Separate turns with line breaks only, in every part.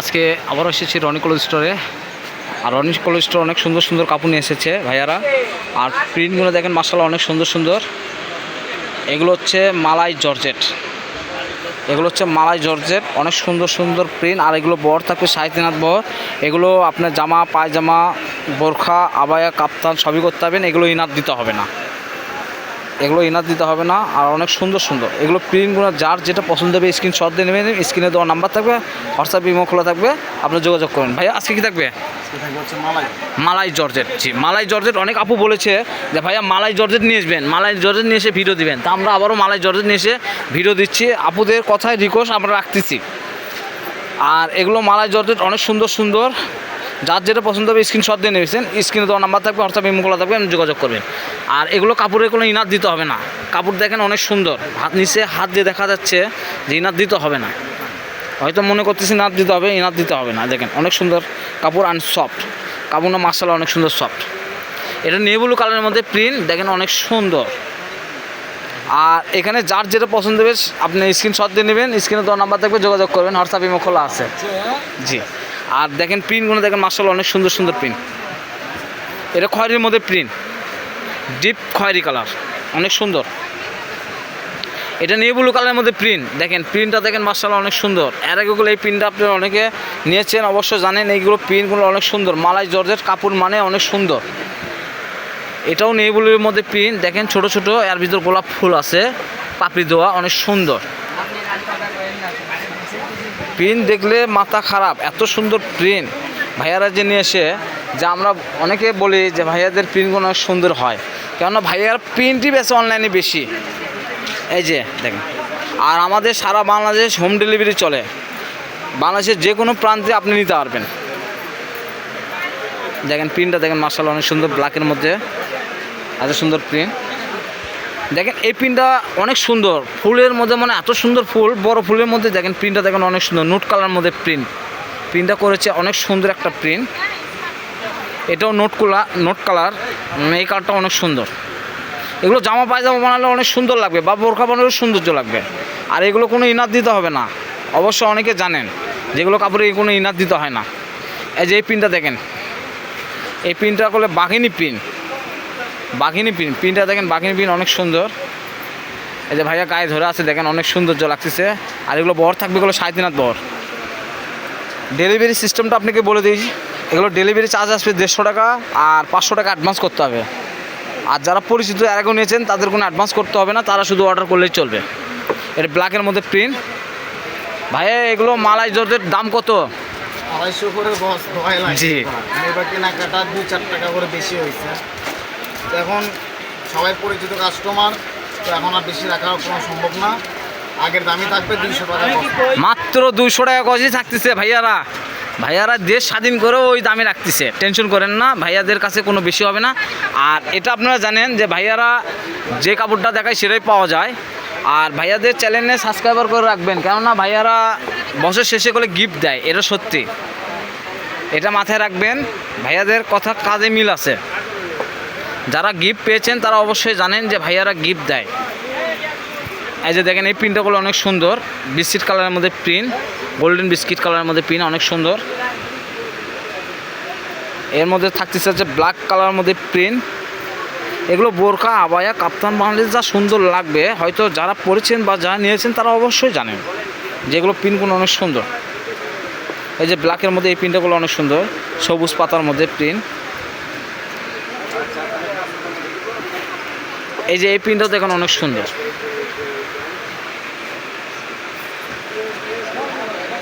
আজকে আবারও এসেছি রনি কলেজ স্টোরে। আর রনি কলেজ স্টোর অনেক সুন্দর সুন্দর কাপড় নিয়ে এসেছে ভাইয়ারা। আর প্রিন্টগুলো দেখেন মাসাল্লাহ অনেক সুন্দর সুন্দর। এগুলো হচ্ছে মালাই জর্জেট। এগুলো হচ্ছে মালাই জর্জেট, অনেক সুন্দর সুন্দর প্রিন্ট। আর এগুলো বর থাকবে সাড়ে তিন বর। এগুলো আপনার জামা, পায়জামা, বোরখা, আবায়া, কাপ্তান সবই করতে হবেন এগুলো ইনার দিতে হবে না। এগুলো ইনার দিতে হবে না আর অনেক সুন্দর সুন্দর। এগুলো প্রিন্টগুলো যার যেটা পছন্দ হবে স্ক্রিনশট দিয়ে নেবেন স্ক্রিনে দেওয়ার নাম্বার থাকবে হোয়াটসঅ্যাপ ইমো খোলা থাকবে আপনি যোগাযোগ করুন। ভাই আজকে কি থাকবে?
মালাই।
মালাই জর্জেট জি মালাই জর্জেট অনেক আপু বলেছে যে ভাইয়া মালাই জর্জেট নিয়ে আসবেন মালাই জর্জেট নিয়ে এসে ভিডিও দিবেন। তা আমরা আবারও মালাই জর্জেট নিয়ে এসে ভিডিও দিচ্ছি। আপুদের কথায় রিকোয়েস্ট আমরা রাখতেছি। আর এগুলো মালাই জর্জেট অনেক সুন্দর সুন্দর। যার যেটা পছন্দ হবে স্ক্রিনশট দিয়ে নেবেছেন স্ক্রিনে দেওয়ার নাম্বার থাকবে হোয়াটসঅ্যাপ ইমোগুলো থাকবে আপনি যোগাযোগ করবেন। আর এগুলো কাপড়ের কোনো ইনার দিতে হবে না। কাপড় দেখেন অনেক সুন্দর। হাত নিচে হাত দিয়ে দেখা যাচ্ছে যে ইনার দিতে হবে না। হয়তো মনে করতেছি ইনার দিতে হবে ইনার দিতে হবে না। দেখেন অনেক সুন্দর কাপড় অ্যান্ড সফট কাপড়টা মার্শাল অনেক সুন্দর সফট এটা নেবুলু কালারের মধ্যে প্রিন্ট দেখেন অনেক সুন্দর। আর এখানে যার যেটা পছন্দ হবে, আপনি স্ক্রিনশট দিয়ে নেবেন। স্ক্রিনে দেওয়ার নাম্বার থাকবে, যোগাযোগ করবেন। হোয়াটসঅ্যাপ ইমো খোলা আছে। জি। আর দেখেন প্রিন্টগুলো দেখেন মার্শাল অনেক সুন্দর সুন্দর প্রিন্ট এটা খয়েরির মধ্যে প্রিন্ট ডিপ খয়েরি কালার অনেক সুন্দর। এটা নিয়ে ব্লু কালারের মধ্যে প্রিন্ট দেখেন প্রিন্টটা দেখেন মার্শাল অনেক সুন্দর। এর আগেগুলো এই প্রিন্টটা আপনারা অনেকে নিয়েছেন, অবশ্য জানেন, এইগুলো প্রিন্টগুলো অনেক সুন্দর। মালাই জর্জের কাপড় মানে অনেক সুন্দর। এটাও নেইবুলের মধ্যে প্রিন্ট দেখেন ছোট ছোট, এর ভিতর গোলাপ ফুল আছে, পাপড়ি দেওয়া অনেক সুন্দর। প্রিন্ট দেখলে মাথা খারাপ, এত সুন্দর প্রিন্ট ভাইয়ারা যে নিয়ে এসে, যে আমরা অনেকে বলি যে ভাইয়াদের প্রিন্টগুলো অনেক সুন্দর হয়। কেননা ভাইয়ার প্রিন্টই বেশি অনলাইনে বেশি। এই যে, দেখেন। আর আমাদের সারা বাংলাদেশ হোম ডেলিভারি চলে। বাংলাদেশের যে কোনো প্রান্তে আপনি নিতে পারবেন। দেখেন প্রিন্টটা দেখেন মার্শাল অনেক সুন্দর ব্ল্যাকের মধ্যে। এত সুন্দর প্রিন্ট দেখেন এই প্রিন্টটা অনেক সুন্দর। ফুলের মধ্যে মানে এত সুন্দর ফুল, বড় ফুলের মধ্যে দেখেন প্রিন্টটা দেখেন অনেক সুন্দর, নোট কালার মধ্যে প্রিন্ট প্রিন্টটা করেছে অনেক সুন্দর একটা প্রিন্ট এটাও নোট কোলা, নোট কালার এই কালারটা অনেক সুন্দর। এগুলো জামা পায়জামা বানালে অনেক সুন্দর লাগবে বা বোরখা বানালেও সৌন্দর্য লাগবে। আর এগুলো কোনো ইনার দিতে হবে না। অবশ্য অনেকে জানেন যেগুলো কাপড়ে কোনো ইনার দিতে হয় না। এই যে এই প্রিন্টটা দেখেন। এই প্রিন্টটা করলে বাঘিনী প্রিন্ট বাঘিনী পিন প্রিন্টটা দেখেন বাঘিনী পিন অনেক সুন্দর। এই যে ভাইয়া গায়ে ধরে আছে দেখেন অনেক সৌন্দর্য লাগতেছে। আর এগুলো বর থাকবে এগুলো সাড়ে তিন হাত বর ডেলিভারি সিস্টেমটা আপনাকে বলে দিয়েছি এগুলো ডেলিভারি চার্জ আসবে দেড়শো টাকা আর পাঁচশো টাকা অ্যাডভান্স করতে হবে। আর যারা পরিচিত এর আগেও নিয়েছেন তাদের কোনো অ্যাডভান্স করতে হবে না তারা শুধু অর্ডার করলেই চলবে। এটা ব্ল্যাকের মধ্যে প্রিন্ট ভাইয়া এগুলো মালাই জর্জের দাম কত?
আড়াইশো করে
জি।
এবার কেনাকাটা দুই চার টাকা করে বেশি হয়েছে। তো এখন সবাই পরিচিত কাস্টমার তো এখন আর বেশি রাখা কোনো সম্ভব না। আগের দামই থাকবে দুইশো টাকা
মাত্র দুইশো টাকা গজই থাকতেছে ভাইয়ারা। ভাইয়ারা দেশ স্বাধীন করেও ওই দামে রাখতেছে। টেনশন করেন না ভাইয়াদের কাছে কোনো বেশি হবে না। আর এটা আপনারা জানেন যে ভাইয়ারা যে কাপড়টা দেখায় সেটাই পাওয়া যায়। আর ভাইয়াদের চ্যানেলে সাবস্ক্রাইবার করে রাখবেন। কেননা ভাইয়ারা বছর শেষে করে গিফট দেয় এটা সত্যি। এটা মাথায় রাখবেন ভাইয়াদের কথা কাজে মিল আছে। যারা গিফট পেয়েছেন, তারা অবশ্যই জানেন যে ভাইয়ারা গিফট দেয়। এই যে দেখেন, এই প্রিন্টগুলো অনেক সুন্দর। বিস্কিট কালারের মধ্যে প্রিন্ট গোল্ডেন বিস্কিট কালারের মধ্যে প্রিন্ট অনেক সুন্দর। এর মধ্যে থাকতেছে হচ্ছে ব্ল্যাক কালারের মধ্যে প্রিন্ট এগুলো বোরখা আবায়া, কাপ্তান বাংলাদেশ, যা সুন্দর লাগবে। হয়তো যারা পড়েছেন বা যারা নিয়েছেন, তারা অবশ্যই জানেন যেগুলো প্রিন্টগুলো অনেক সুন্দর। এই যে ব্ল্যাকের মধ্যে এই প্রিন্টগুলো অনেক সুন্দর। সবুজ পাতার মধ্যে প্রিন্ট এই যে এই প্রিন্টটাও দেখুন অনেক সুন্দর।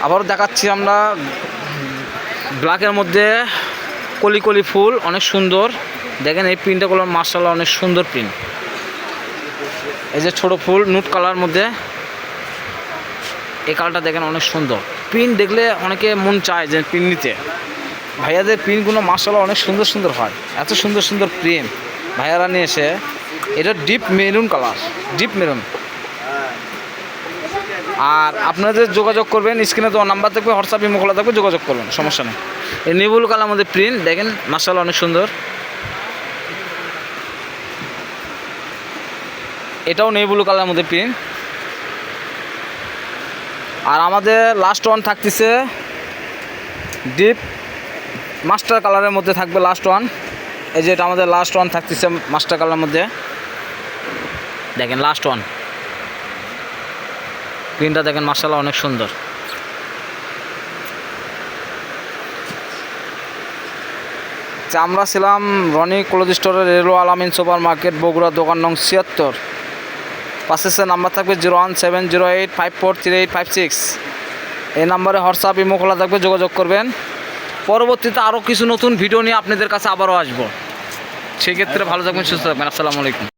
আবারও দেখাচ্ছি আমরা ব্ল্যাকের মধ্যে কলি কলি ফুল, অনেক সুন্দর। দেখেন এই প্রিন্টগুলো মার্শাল্লাহ অনেক সুন্দর প্রিন্ট এই যে ছোট ফুল, নুট কালার মধ্যে। এই কালারটা দেখেন অনেক সুন্দর। প্রিন্ট দেখলে অনেকে মন চায় যে প্রিন্ট নিতে। ভাইয়াদের প্রিন্টগুলো মার্শাল্লাহ অনেক সুন্দর সুন্দর হয়। এত সুন্দর সুন্দর প্রিন্ট ভাইয়ারা নিয়ে এসে এটা deep maroon colour deep maroon আর আপনাদের যোগাযোগ করবেন স্ক্রিনে তো নাম্বার থাকবে হোয়াটসঅ্যাপ ইমো খোলা থাকবে, যোগাযোগ করবেন, সমস্যা নেই। এই নেবুল কালার মধ্যে প্রিন্ট দেখেন মার্শাল অনেক সুন্দর। এটাও নেবুল কালার মধ্যে প্রিন্ট আর আমাদের লাস্ট ওয়ান থাকতেছে ডিপ মাস্টার কালারের মধ্যে থাকবে লাস্ট ওয়ান এই যে এটা আমাদের লাস্ট ওয়ান থাকতেছে মাস্টার কালারের মধ্যে। দেখেন লাস্ট ওয়ান প্রিন্টটা দেখেন মার্শাল্লাহ অনেক সুন্দর। আচ্ছা, আমরা ছিলাম রনি ক্লোজ স্টোরের রেলো আলামিন সুপার মার্কেট বগুড়া দোকান নং ছিয়াত্তর। পাশে নাম্বার থাকবে zero one seven zero eight five four three eight five six. এই নাম্বারে হোয়াটসঅ্যাপ ইমো খোলা থাকবে যোগাযোগ করবেন। পরবর্তীতে আরও কিছু নতুন ভিডিও নিয়ে আপনাদের কাছে আবারও আসব। সেক্ষেত্রে ভালো থাকবেন সুস্থ থাকবেন। আসসালামু আলাইকুম।